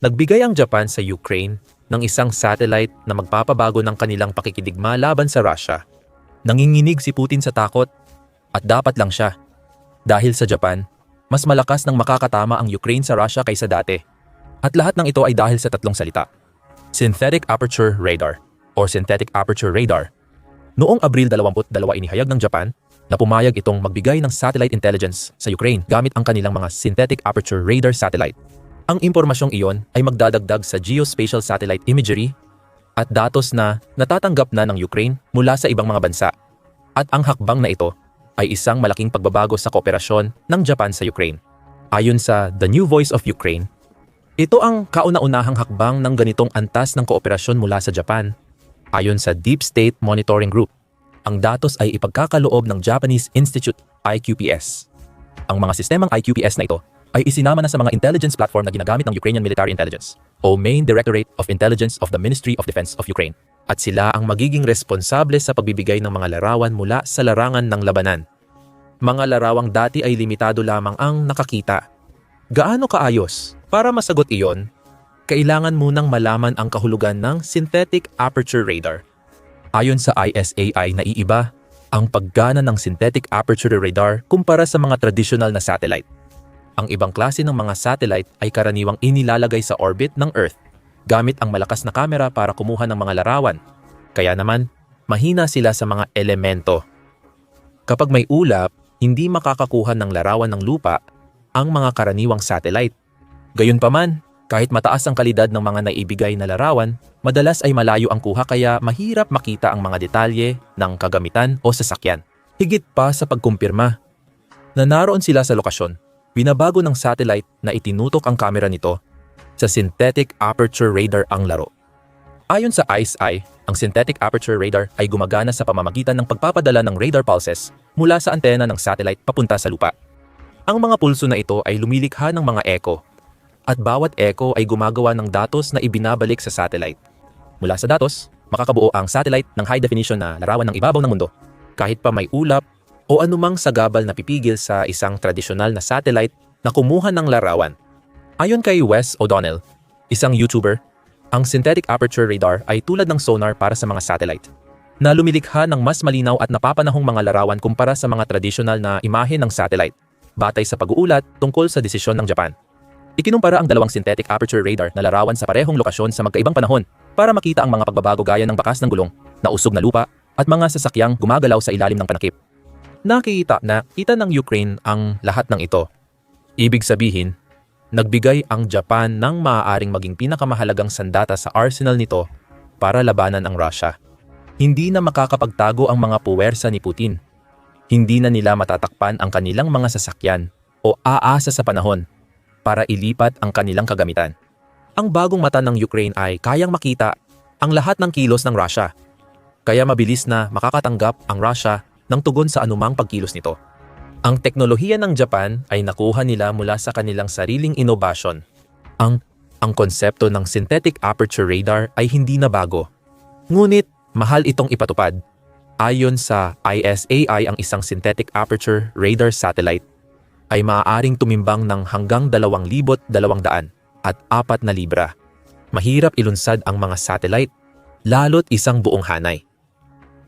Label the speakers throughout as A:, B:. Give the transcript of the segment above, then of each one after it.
A: Nagbigay ang Japan sa Ukraine ng isang satellite na magpapabago ng kanilang pakikidigma laban sa Russia. Nanginginig si Putin sa takot at dapat lang siya. Dahil sa Japan, mas malakas ng makakatama ang Ukraine sa Russia kaysa dati. At lahat ng ito ay dahil sa tatlong salita. Synthetic Aperture Radar or Synthetic Aperture Radar. Noong Abril 22 inihayag ng Japan na pumayag itong magbigay ng satellite intelligence sa Ukraine gamit ang kanilang mga Synthetic Aperture Radar satellite. Ang impormasyong iyon ay magdadagdag sa geospatial satellite imagery at datos na natatanggap na ng Ukraine mula sa ibang mga bansa. At ang hakbang na ito ay isang malaking pagbabago sa kooperasyon ng Japan sa Ukraine. Ayon sa The New Voice of Ukraine, ito ang kauna-unahang hakbang ng ganitong antas ng kooperasyon mula sa Japan. Ayon sa Deep State Monitoring Group, ang datos ay ipagkakaloob ng Japanese Institute IQPS. Ang mga sistemang IQPS na ito ay isinama na sa mga intelligence platform na ginagamit ng Ukrainian Military Intelligence o Main Directorate of Intelligence of the Ministry of Defense of Ukraine. At sila ang magiging responsable sa pagbibigay ng mga larawan mula sa larangan ng labanan. Mga larawang dati ay limitado lamang ang nakakita. Gaano kaayos? Para masagot iyon, kailangan munang malaman ang kahulugan ng Synthetic Aperture Radar. Ayon sa ISAI na iiba, ang paggana ng Synthetic Aperture Radar kumpara sa mga traditional na satellite. Ang ibang klase ng mga satellite ay karaniwang inilalagay sa orbit ng Earth gamit ang malakas na kamera para kumuha ng mga larawan. Kaya naman, mahina sila sa mga elemento. Kapag may ulap, hindi makakakuha ng larawan ng lupa ang mga karaniwang satellite. Gayunpaman, kahit mataas ang kalidad ng mga naibigay na larawan, madalas ay malayo ang kuha kaya mahirap makita ang mga detalye ng kagamitan o sasakyan. Higit pa sa pagkumpirma na naroon sila sa lokasyon, binabago ng satellite na itinutok ang kamera nito sa Synthetic Aperture Radar ang laro. Ayon sa ICE-I, ang Synthetic Aperture Radar ay gumagana sa pamamagitan ng pagpapadala ng radar pulses mula sa antena ng satellite papunta sa lupa. Ang mga pulso na ito ay lumilikha ng mga echo at bawat echo ay gumagawa ng datos na ibinabalik sa satellite. Mula sa datos, makakabuo ang satellite ng high definition na larawan ng ibabaw ng mundo kahit pa may ulap o anumang sagabal na pipigil sa isang tradisyonal na satellite na kumuha ng larawan. Ayon kay Wes O'Donnell, isang YouTuber, ang synthetic aperture radar ay tulad ng sonar para sa mga satellite na lumilikha ng mas malinaw at napapanahong mga larawan kumpara sa mga tradisyonal na imahe ng satellite batay sa pag-uulat tungkol sa desisyon ng Japan. Ikinumpara ang dalawang synthetic aperture radar na larawan sa parehong lokasyon sa magkaibang panahon para makita ang mga pagbabago gaya ng bakas ng gulong, nausog na lupa, at mga sasakyang gumagalaw sa ilalim ng panakip. Nakikita na kita ng Ukraine ang lahat ng ito. Ibig sabihin, nagbigay ang Japan ng maaaring maging pinakamahalagang sandata sa arsenal nito para labanan ang Russia. Hindi na makakapagtago ang mga puwersa ni Putin. Hindi na nila matatakpan ang kanilang mga sasakyan o aasa sa panahon para ilipat ang kanilang kagamitan. Ang bagong mata ng Ukraine ay kayang makita ang lahat ng kilos ng Russia. Kaya mabilis na makakatanggap ang Russia ng tugon sa anumang pagkilos nito. Ang teknolohiya ng Japan ay nakuha nila mula sa kanilang sariling inobasyon. Ang ang konsepto ng synthetic aperture radar ay hindi na bago. Ngunit mahal itong ipatupad. Ayon sa ISAI ang isang synthetic aperture radar satellite ay maaaring tumimbang ng hanggang 2,200 at 4 na libra. Mahirap ilunsad ang mga satellite, lalo't isang buong hanay.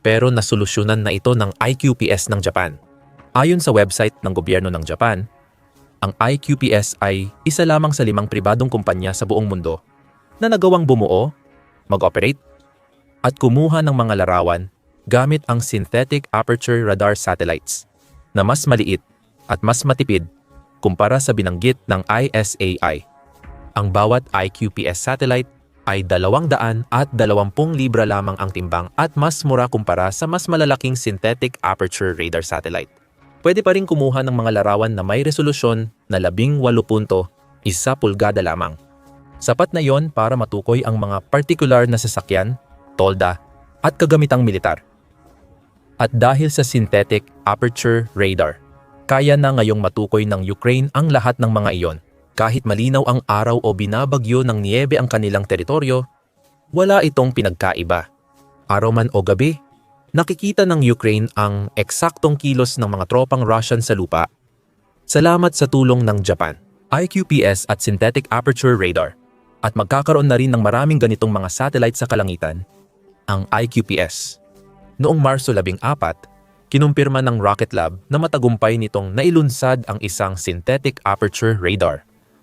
A: Pero nasolusyonan na ito ng IQPS ng Japan. Ayon sa website ng gobyerno ng Japan, ang IQPS ay isa lamang sa limang pribadong kumpanya sa buong mundo na nagawang bumuo, mag-operate, at kumuha ng mga larawan gamit ang synthetic aperture radar satellites na mas maliit at mas matipid kumpara sa binanggit ng ISAI. Ang bawat IQPS satellite ay 200 at 20 libra lamang ang timbang at mas mura kumpara sa mas malalaking synthetic aperture radar satellite pwede pa rin kumuha ng mga larawan na may resolusyon na 18 punto, isa pulgada lamang. Sapat na yon para matukoy ang mga particular na sasakyan, tolda, at kagamitang militar. At dahil sa synthetic aperture radar, kaya na ngayong matukoy ng Ukraine ang lahat ng mga iyon. Kahit malinaw ang araw o binabagyo ng niebe ang kanilang teritoryo, wala itong pinagkaiba. Araw man o gabi, nakikita ng Ukraine ang eksaktong kilos ng mga tropang Russian sa lupa. Salamat sa tulong ng Japan, IQPS at Synthetic Aperture Radar. At magkakaroon na rin ng maraming ganitong mga satellite sa kalangitan, ang IQPS. Noong Marso 14, kinumpirma ng Rocket Lab na matagumpay nitong nailunsad ang isang synthetic aperture radar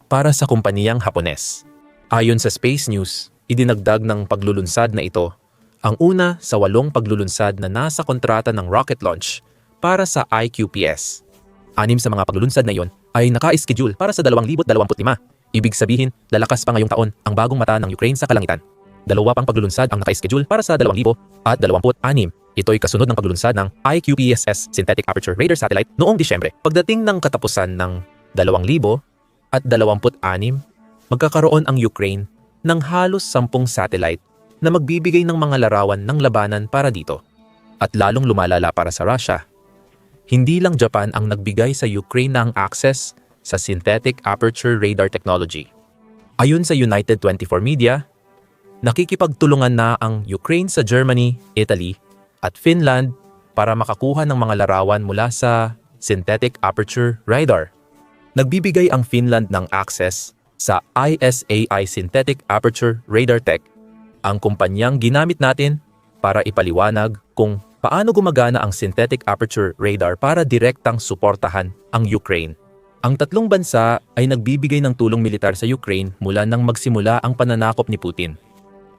A: para sa kumpaniyang Hapones. Ayon sa Space News, idinagdag ng paglulunsad na ito ang una sa walong paglulunsad na nasa kontrata ng rocket launch para sa IQPS. Anim sa mga paglulunsad na iyon ay naka-schedule para sa 2025. Ibig sabihin, lalakas pa ngayong taon ang bagong mata ng Ukraine sa kalangitan. Dalawa pang paglulunsad ang naka-schedule para sa 2026. Ito'y kasunod ng paglulunsad ng IQPSS Synthetic Aperture Radar Satellite noong Disyembre. Pagdating ng katapusan ng 2026, magkakaroon ang Ukraine ng halos 10 satellite na magbibigay ng mga larawan ng labanan para dito. At lalong lumalala para sa Russia. Hindi lang Japan ang nagbigay sa Ukraine ng access sa synthetic aperture radar technology. Ayon sa United 24 Media, nakikipagtulungan na ang Ukraine sa Germany, Italy, at Finland para makakuha ng mga larawan mula sa synthetic aperture radar. Nagbibigay ang Finland ng access sa ISAI Synthetic Aperture Radar Tech, ang kumpanyang ginamit natin para ipaliwanag kung paano gumagana ang synthetic aperture radar para direktang suportahan ang Ukraine. Ang tatlong bansa ay nagbibigay ng tulong militar sa Ukraine mula nang magsimula ang pananakop ni Putin.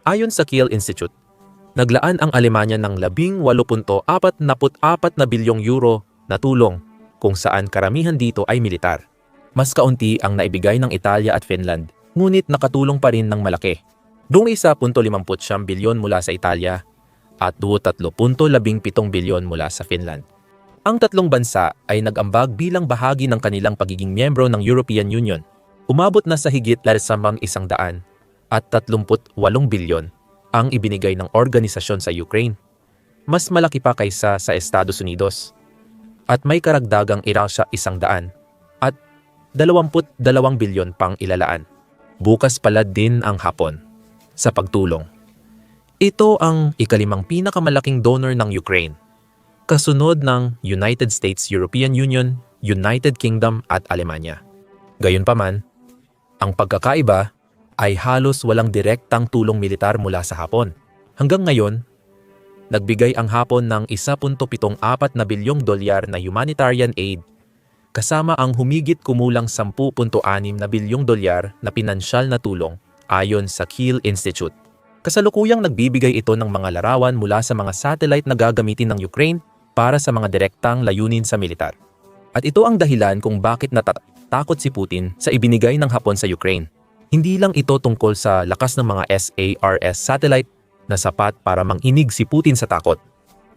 A: Ayon sa Kiel Institute, naglaan ang Alemanya ng 18.44 na bilyong euro na tulong kung saan karamihan dito ay militar. Mas kaunti ang naibigay ng Italia at Finland, ngunit nakatulong pa rin ng malaki. Dung 1.59 bilyon mula sa Italia at 3.17 bilyon mula sa Finland. Ang tatlong bansa ay nag-ambag bilang bahagi ng kanilang pagiging miyembro ng European Union. Umabot na sa higit lalasamang isang daan at 38 bilyon ang ibinigay ng organisasyon sa Ukraine. Mas malaki pa kaysa sa Estados Unidos. At may karagdagang irasya isang daan 22 bilyon pang ilalaan. Bukas pala din ang Hapon sa pagtulong. Ito ang ikalimang pinakamalaking donor ng Ukraine kasunod ng United States, European Union, United Kingdom at Alemanya. Gayunpaman, ang pagkakaiba ay halos walang direktang tulong militar mula sa Hapon. Hanggang ngayon, nagbigay ang Hapon ng 1.74 na bilyong dolyar na humanitarian aid kasama ang humigit kumulang 10.6 na bilyong dolyar na pinansyal na tulong ayon sa Kiel Institute. Kasalukuyang nagbibigay ito ng mga larawan mula sa mga satellite na gagamitin ng Ukraine para sa mga direktang layunin sa militar. At ito ang dahilan kung bakit natatakot si Putin sa ibinigay ng Hapon sa Ukraine. Hindi lang ito tungkol sa lakas ng mga SARS satellite na sapat para manginig si Putin sa takot.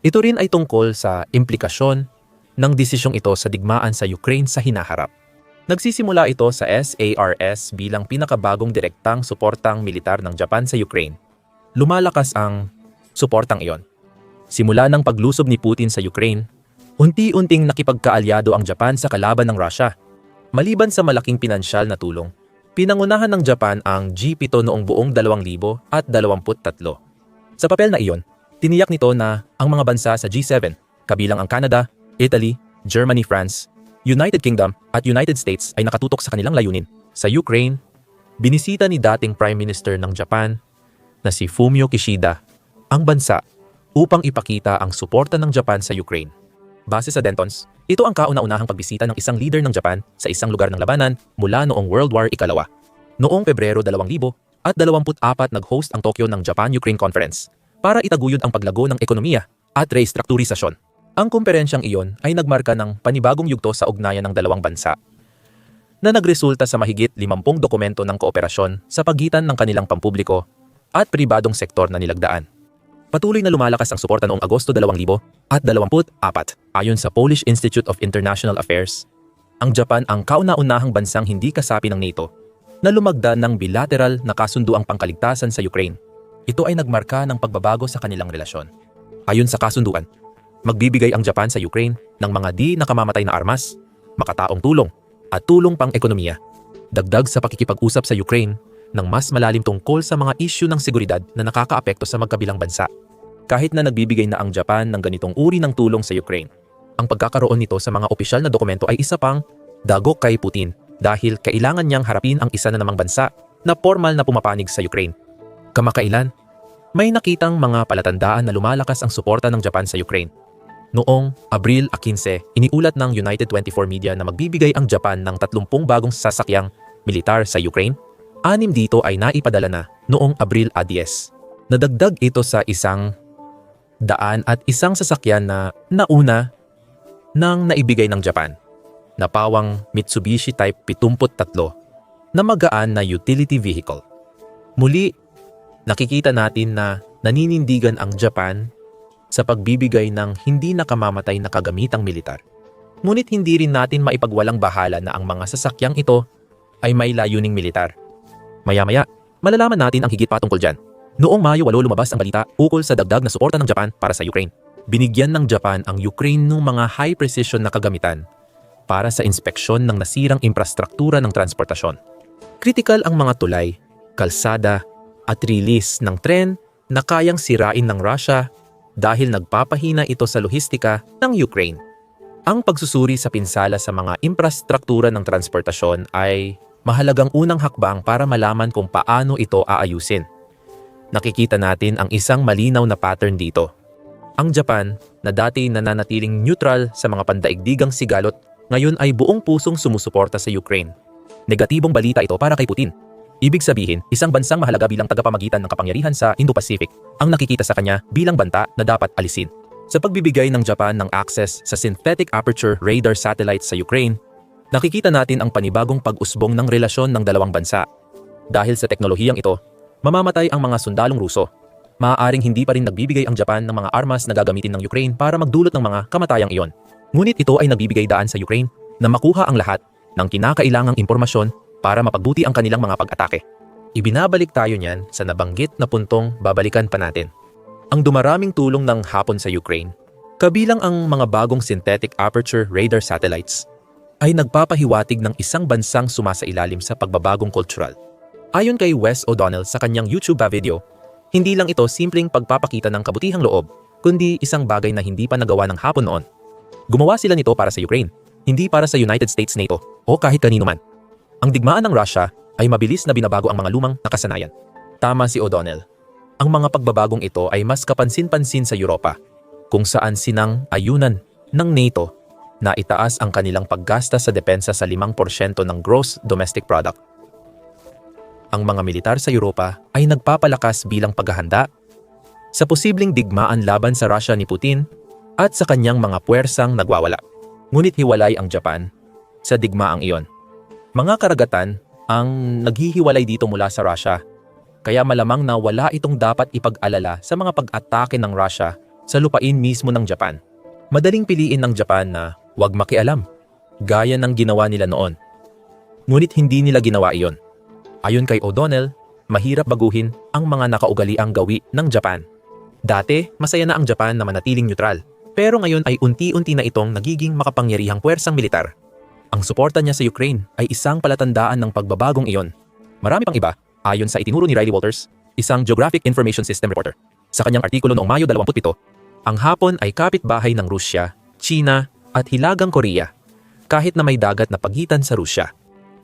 A: Ito rin ay tungkol sa implikasyon ng desisyong ito sa digmaan sa Ukraine sa hinaharap. Nagsisimula ito sa SARS bilang pinakabagong direktang suportang militar ng Japan sa Ukraine. Lumalakas ang suportang iyon Simula ng paglusob ni Putin sa Ukraine, unti-unting nakipagkaalyado ang Japan sa kalaban ng Russia. Maliban sa malaking pinansyal na tulong, pinangunahan ng Japan ang G7 noong buong 2023. Sa papel na iyon, tiniyak nito na ang mga bansa sa G7, kabilang ang Canada, Italy, Germany, France, United Kingdom at United States ay nakatutok sa kanilang layunin. Sa Ukraine, binisita ni dating Prime Minister ng Japan na si Fumio Kishida ang bansa upang ipakita ang suporta ng Japan sa Ukraine. Base sa Dentons, ito ang kauna-unahang pagbisita ng isang leader ng Japan sa isang lugar ng labanan mula noong World War Ikalawa. Noong Pebrero 2000 at 24 nag-host ang Tokyo ng Japan-Ukraine Conference para itaguyod ang paglago ng ekonomiya at restrukturisasyon. Ang kumperensyang iyon ay nagmarka ng panibagong yugto sa ugnayan ng dalawang bansa na nagresulta sa mahigit 50 dokumento ng kooperasyon sa pagitan ng kanilang pampubliko at pribadong sektor na nilagdaan. Patuloy na lumalakas ang suporta noong Agosto 2024. Ayon sa Polish Institute of International Affairs, ang Japan ang kauna-unahang bansang hindi kasapi ng NATO na lumagda ng bilateral na kasunduang pangkaligtasan sa Ukraine. Ito ay nagmarka ng pagbabago sa kanilang relasyon. Ayon sa kasunduan, magbibigay ang Japan sa Ukraine ng mga di nakamamatay na armas, makataong tulong, at tulong pang ekonomiya. Dagdag sa pakikipag-usap sa Ukraine ng mas malalim tungkol sa mga isyu ng seguridad na nakakaapekto sa magkabilang bansa kahit na nagbibigay na ang Japan ng ganitong uri ng tulong sa Ukraine. Ang pagkakaroon nito sa mga opisyal na dokumento ay isa pang dagok kay Putin dahil kailangan niyang harapin ang isa na namang bansa na formal na pumapanig sa Ukraine. Kamakailan, may nakitang mga palatandaan na lumalakas ang suporta ng Japan sa Ukraine. Noong Abril 15, iniulat ng United 24 Media na magbibigay ang Japan ng 30 bagong sasakyang militar sa Ukraine. Anim dito ay naipadala na noong Abril 10. Nadagdag ito sa isang daan at isang sasakyan na nauna nang naibigay ng Japan na pawang Mitsubishi Type 73 na magaan na utility vehicle. Muli, nakikita natin na naninindigan ang Japan sa pagbibigay ng hindi nakamamatay na kagamitang militar. Ngunit hindi rin natin maipagwalang bahala na ang mga sasakyang ito ay may layuning militar. Maya-maya, malalaman natin ang higit pa tungkol dyan. Noong Mayo 8 lumabas ang balita ukol sa dagdag na suporta ng Japan para sa Ukraine. Binigyan ng Japan ang Ukraine ng mga high-precision na kagamitan para sa inspeksyon ng nasirang infrastruktura ng transportasyon. Critical ang mga tulay, kalsada, at release ng tren na kayang sirain ng Russia dahil nagpapahina ito sa lohistika ng Ukraine. Ang pagsusuri sa pinsala sa mga infrastruktura ng transportasyon ay mahalagang unang hakbang para malaman kung paano ito aayusin. Nakikita natin ang isang malinaw na pattern dito. Ang Japan, na dati nananatiling neutral sa mga pandaigdigang sigalot, ngayon ay buong pusong sumusuporta sa Ukraine. Negatibong balita ito para kay Putin Ibig sabihin, isang bansang mahalaga bilang tagapamagitan ng kapangyarihan sa Indo-Pacific ang nakikita sa kanya bilang banta na dapat alisin. Sa pagbibigay ng Japan ng access sa synthetic aperture radar satellites sa Ukraine, nakikita natin ang panibagong pag-usbong ng relasyon ng dalawang bansa. Dahil sa teknolohiyang ito, mamamatay ang mga sundalong Ruso. Maaaring hindi pa rin nagbibigay ang Japan ng mga armas na gagamitin ng Ukraine para magdulot ng mga kamatayang iyon. Ngunit ito ay nagbibigay daan sa Ukraine na makuha ang lahat ng kinakailangang impormasyon para mapagbuti ang kanilang mga pag-atake. Ibinabalik tayo niyan sa nabanggit na puntong babalikan pa natin. Ang dumaraming tulong ng hapon sa Ukraine, kabilang ang mga bagong synthetic aperture radar satellites, ay nagpapahiwatig ng isang bansang sumasailalim sa pagbabagong kultural. Ayon kay Wes O'Donnell sa kanyang YouTube video, hindi lang ito simpleng pagpapakita ng kabutihang loob, kundi isang bagay na hindi pa nagawa ng hapon noon. Gumawa sila nito para sa Ukraine, hindi para sa United States NATO o kahit kanino man. Ang digmaan ng Russia ay mabilis na binabago ang mga lumang nakasanayan. Tama si O'Donnell. Ang mga pagbabagong ito ay mas kapansin-pansin sa Europa, kung saan sinang ayunan ng NATO na itaas ang kanilang paggasta sa depensa sa 5% ng gross domestic product. Ang mga militar sa Europa ay nagpapalakas bilang paghahanda sa posibleng digmaan laban sa Russia ni Putin at sa kanyang mga puwersang nagwawala. Ngunit hiwalay ang Japan sa digmaang iyon. Mga karagatan ang naghihiwalay dito mula sa Russia. Kaya malamang na wala itong dapat ipag-alala sa mga pag-atake ng Russia sa lupain mismo ng Japan. Madaling piliin ng Japan na huwag makialam, gaya ng ginawa nila noon. Ngunit hindi nila ginawa iyon. Ayon kay O'Donnell, mahirap baguhin ang mga nakaugaliang gawi ng Japan. Dati, masaya na ang Japan na manatiling neutral. Pero ngayon ay unti-unti na itong nagiging makapangyarihang puwersang militar. Ang suporta niya sa Ukraine ay isang palatandaan ng pagbabagong iyon. Marami pang iba, ayon sa itinuro ni Riley Walters, isang Geographic Information System reporter. Sa kanyang artikulo noong Mayo 27, ang Hapon ay kapitbahay ng Rusya, China at Hilagang Korea, kahit na may dagat na pagitan sa Rusya.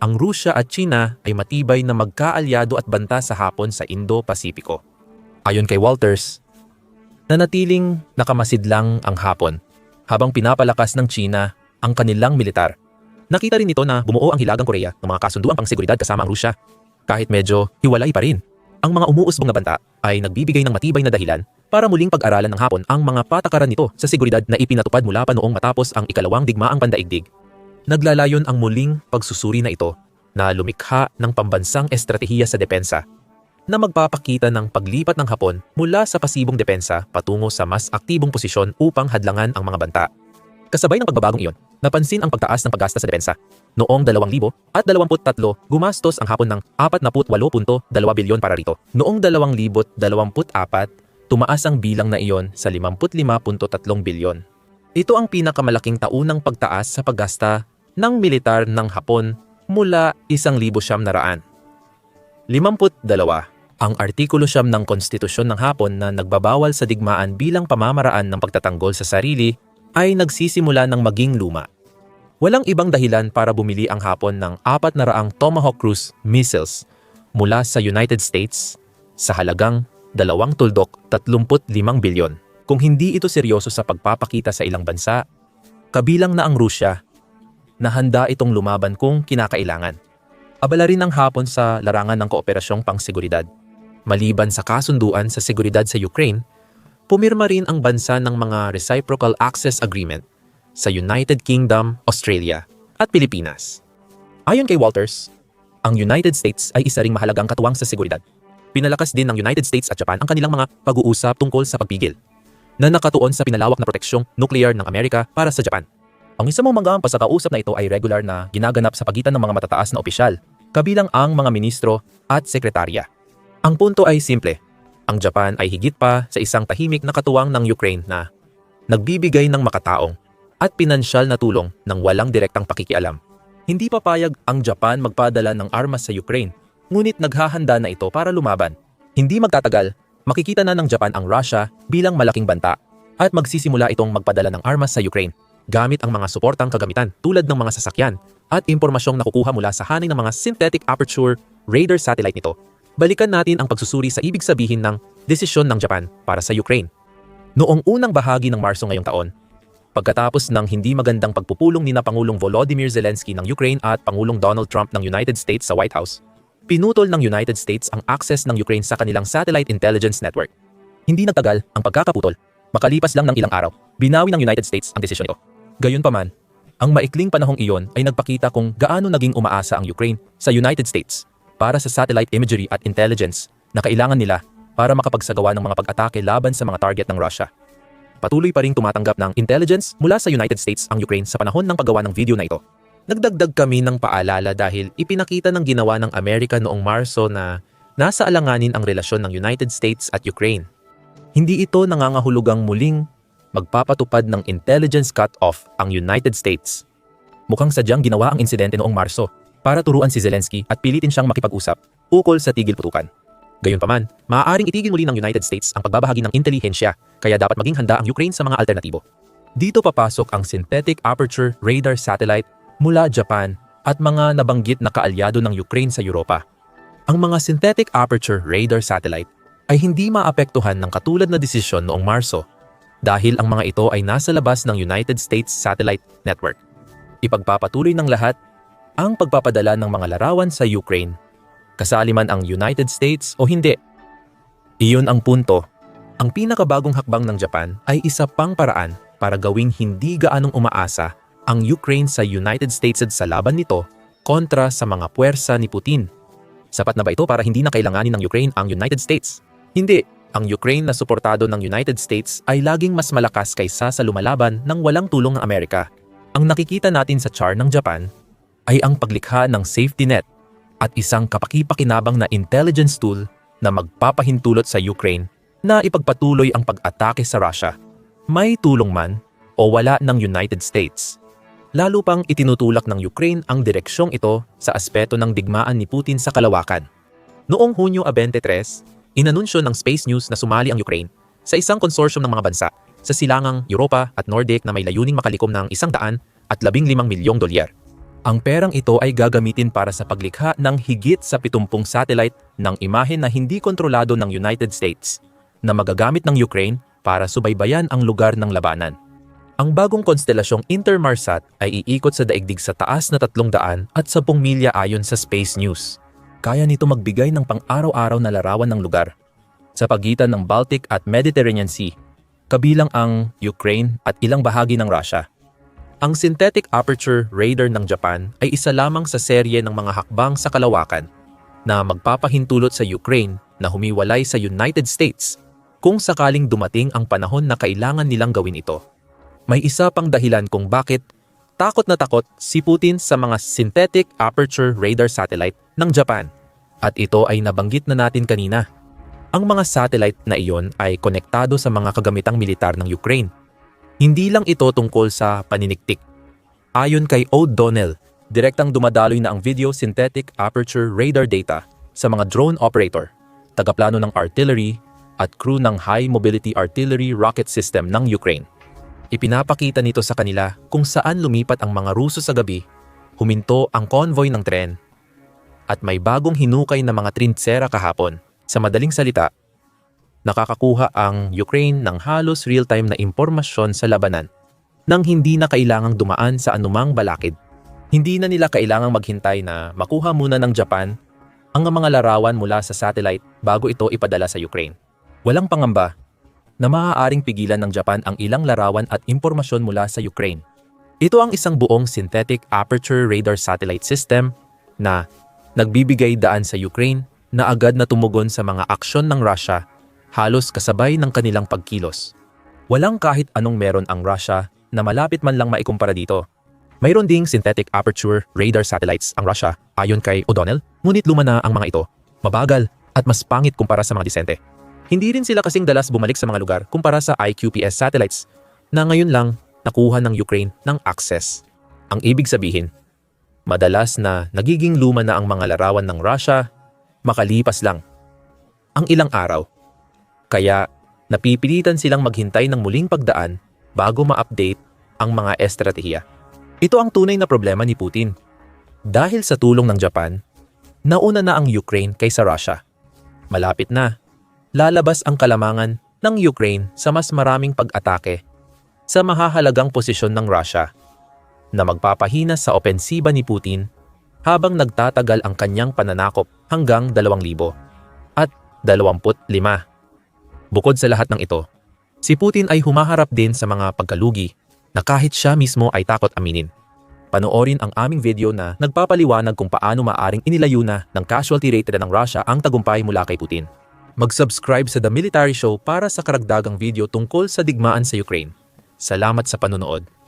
A: Ang Rusya at China ay matibay na magkaalyado at banta sa Hapon sa Indo-Pasipiko. Ayon kay Walters, nanatiling nakamasidlang ang Hapon habang pinapalakas ng China ang kanilang militar Nakita rin nito na bumuo ang Hilagang Korea ng mga kasunduang pangseguridad kasama ang Rusya. Kahit medyo hiwalay pa rin. Ang mga umuusbong na banta ay nagbibigay ng matibay na dahilan para muling pag-aralan ng hapon ang mga patakaran nito sa seguridad na ipinatupad mula pa noong matapos ang ikalawang digmaang pandaigdig. Naglalayon ang muling pagsusuri na ito na lumikha ng pambansang estratehiya sa depensa na magpapakita ng paglipat ng Hapon mula sa pasibong depensa patungo sa mas aktibong posisyon upang hadlangan ang mga banta. Kasabay ng pagbabagong iyon, napansin ang pagtaas ng paggasta sa depensa. Noong 2023, gumastos ang hapon ng 48.2 bilyon para rito. Noong 2024, tumaas ang bilang na iyon sa 55.3 bilyon. Ito ang pinakamalaking taunang pagtaas sa paggasta ng militar ng Hapon mula 1,700. 52. Ang Artikulo Siyam ng Konstitusyon ng Hapon na nagbabawal sa digmaan bilang pamamaraan ng pagtatanggol sa sarili ay nagsisimula ng maging luma. Walang ibang dahilan para bumili ang Hapon ng 400 Tomahawk Cruise missiles mula sa United States sa halagang dalawang tuldok 35 bilyon. Kung hindi ito seryoso sa pagpapakita sa ilang bansa, kabilang na ang Rusya, na handa itong lumaban kung kinakailangan. Abala rin ang hapon sa larangan ng kooperasyong pangseguridad. Maliban sa kasunduan sa seguridad sa Ukraine, pumirma rin ang bansa ng mga Reciprocal Access Agreement sa United Kingdom, Australia at Pilipinas. Ayon kay Walters, ang United States ay isa ring mahalagang katuwang sa seguridad. Pinalakas din ng United States at Japan ang kanilang mga pag-uusap tungkol sa pagpigil na nakatuon sa pinalawak na proteksyong nuklear ng Amerika para sa Japan. Ang isa mong mga pasakausap na ito ay regular na ginaganap sa pagitan ng mga matataas na opisyal, kabilang ang mga ministro at sekretarya. Ang punto ay simple. Ang Japan ay higit pa sa isang tahimik na katuwang ng Ukraine na nagbibigay ng makataong at pinansyal na tulong ng walang direktang pakikialam. Hindi papayag ang Japan magpadala ng armas sa Ukraine, ngunit naghahanda na ito para lumaban. Hindi magtatagal, makikita na ng Japan ang Russia bilang malaking banta at magsisimula itong magpadala ng armas sa Ukraine gamit ang mga suportang kagamitan tulad ng mga sasakyan at impormasyong nakukuha mula sa hanay ng mga synthetic aperture radar satellite nito. Balikan natin ang pagsusuri sa ibig sabihin ng desisyon ng Japan para sa Ukraine. Noong unang bahagi ng Marso ngayong taon, pagkatapos ng hindi magandang pagpupulong ni na Pangulong Volodymyr Zelensky ng Ukraine at Pangulong Donald Trump ng United States sa White House, pinutol ng United States ang access ng Ukraine sa kanilang satellite intelligence network. Hindi nagtagal ang pagkakaputol. Makalipas lang ng ilang araw, binawi ng United States ang desisyon ito. Gayunpaman, ang maikling panahong iyon ay nagpakita kung gaano naging umaasa ang Ukraine sa United States para sa satellite imagery at intelligence na kailangan nila para makapagsagawa ng mga pag-atake laban sa mga target ng Russia. Patuloy pa ring tumatanggap ng intelligence mula sa United States ang Ukraine sa panahon ng paggawa ng video na ito. Nagdagdag kami ng paalala dahil ipinakita ng ginawa ng Amerika noong Marso na nasa alanganin ang relasyon ng United States at Ukraine. Hindi ito nangangahulugang muling magpapatupad ng intelligence cut-off ang United States. Mukhang sadyang ginawa ang insidente noong Marso para turuan si Zelensky at pilitin siyang makipag-usap ukol sa tigil putukan. Gayunpaman, maaaring itigil muli ng United States ang pagbabahagi ng intelihensya kaya dapat maging handa ang Ukraine sa mga alternatibo. Dito papasok ang synthetic aperture radar satellite mula Japan at mga nabanggit na kaalyado ng Ukraine sa Europa. Ang mga synthetic aperture radar satellite ay hindi maapektuhan ng katulad na desisyon noong Marso dahil ang mga ito ay nasa labas ng United States Satellite Network. Ipagpapatuloy ng lahat ang pagpapadala ng mga larawan sa Ukraine, kasali man ang United States o hindi. Iyon ang punto. Ang pinakabagong hakbang ng Japan ay isa pang paraan para gawing hindi gaanong umaasa ang Ukraine sa United States at sa laban nito kontra sa mga puwersa ni Putin. Sapat na ba ito para hindi na kailanganin ng Ukraine ang United States? Hindi. Ang Ukraine na suportado ng United States ay laging mas malakas kaysa sa lumalaban ng walang tulong ng Amerika. Ang nakikita natin sa char ng Japan ay ang paglikha ng safety net at isang kapakipakinabang na intelligence tool na magpapahintulot sa Ukraine na ipagpatuloy ang pag-atake sa Russia. May tulong man o wala ng United States. Lalo pang itinutulak ng Ukraine ang direksyong ito sa aspeto ng digmaan ni Putin sa kalawakan. Noong Hunyo 23, inanunsyo ng Space News na sumali ang Ukraine sa isang konsorsyum ng mga bansa sa silangang Europa at Nordic na may layuning makalikom ng isang daan at labing limang milyong dolyar. Ang perang ito ay gagamitin para sa paglikha ng higit sa 70 satellite ng imahe na hindi kontrolado ng United States na magagamit ng Ukraine para subaybayan ang lugar ng labanan. Ang bagong konstelasyong Intermarsat ay iikot sa daigdig sa taas na 300 at 10 milya ayon sa Space News kaya nito magbigay ng pang-araw-araw na larawan ng lugar sa pagitan ng Baltic at Mediterranean Sea, kabilang ang Ukraine at ilang bahagi ng Russia. Ang synthetic aperture radar ng Japan ay isa lamang sa serye ng mga hakbang sa kalawakan na magpapahintulot sa Ukraine na humiwalay sa United States kung sakaling dumating ang panahon na kailangan nilang gawin ito. May isa pang dahilan kung bakit takot na takot si Putin sa mga synthetic aperture radar satellite ng Japan. At ito ay nabanggit na natin kanina. Ang mga satellite na iyon ay konektado sa mga kagamitang militar ng Ukraine. Hindi lang ito tungkol sa paniniktik. Ayon kay O'Donnell, direktang dumadaloy na ang video synthetic aperture radar data sa mga drone operator, tagaplano ng artillery at crew ng High Mobility Artillery Rocket System ng Ukraine. Ipinapakita nito sa kanila kung saan lumipat ang mga Ruso sa gabi, huminto ang convoy ng tren, at may bagong hinukay na mga trintsera kahapon. Sa madaling salita, nakakakuha ang Ukraine ng halos real-time na impormasyon sa labanan nang hindi na kailangang dumaan sa anumang balakid. Hindi na nila kailangang maghintay na makuha muna ng Japan ang mga larawan mula sa satellite bago ito ipadala sa Ukraine. Walang pangamba na maaaring pigilan ng Japan ang ilang larawan at impormasyon mula sa Ukraine. Ito ang isang buong synthetic aperture radar satellite system na nagbibigay daan sa Ukraine na agad na tumugon sa mga aksyon ng Russia halos kasabay ng kanilang pagkilos. Walang kahit anong meron ang Russia na malapit man lang maikumpara dito. Mayroon ding synthetic aperture radar satellites ang Russia ayon kay O'Donnell, ngunit luma na ang mga ito, mabagal at mas pangit kumpara sa mga disente. Hindi rin sila kasing dalas bumalik sa mga lugar kumpara sa IQPS satellites na ngayon lang nakuha ng Ukraine ng access. Ang ibig sabihin, madalas na nagiging luma na ang mga larawan ng Russia makalipas lang ang ilang araw. Kaya napipilitan silang maghintay ng muling pagdaan bago ma-update ang mga estratehiya. Ito ang tunay na problema ni Putin. Dahil sa tulong ng Japan, nauna na ang Ukraine kaysa Russia. Malapit na, lalabas ang kalamangan ng Ukraine sa mas maraming pag-atake sa mahahalagang posisyon ng Russia na magpapahina sa opensiba ni Putin habang nagtatagal ang kanyang pananakop hanggang 2,000 at 25. Bukod sa lahat ng ito, si Putin ay humaharap din sa mga pagkalugi na kahit siya mismo ay takot aminin. Panoorin ang aming video na nagpapaliwanag kung paano maaring inilayo na ng casualty rate ng Russia ang tagumpay mula kay Putin. Mag-subscribe sa The Military Show para sa karagdagang video tungkol sa digmaan sa Ukraine. Salamat sa panonood.